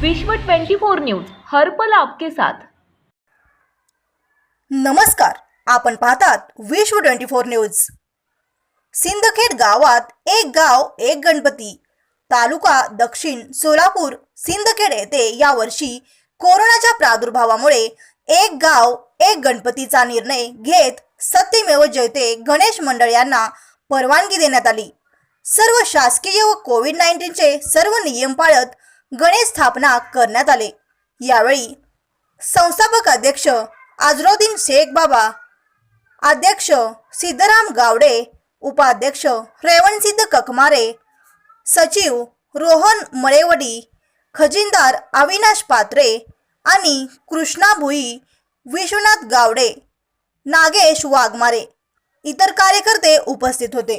विश्व 24 न्यूज हर्पल आपके साथ. नमस्कार आपण पाहतात विश्व ट्वेंटी फोर न्यूज. सिंदखेड गावात एक गाव एक गणपती. तालुका दक्षिण सोलापूर सिंदखेड येथे यावर्षी कोरोनाच्या प्रादुर्भावामुळे एक गाव एक गणपतीचा निर्णय घेत सत्यमेव जयते गणेश मंडळ यांना परवानगी देण्यात आली. सर्व शासकीय व कोविड नाईन्टीनचे सर्व नियम पाळत गणेश स्थापना करण्यात आले. यावेळी संस्थापक अध्यक्ष आजरोद्दीन शेख बाबा अध्यक्ष सिद्धराम गावडे उपाध्यक्ष रेवणसिद्ध ककमारे सचिव रोहन मळेवडी खजिनदार अविनाश पात्रे आणि कृष्णा भुई विश्वनाथ गावडे नागेश वाघमारे इतर कार्यकर्ते उपस्थित होते.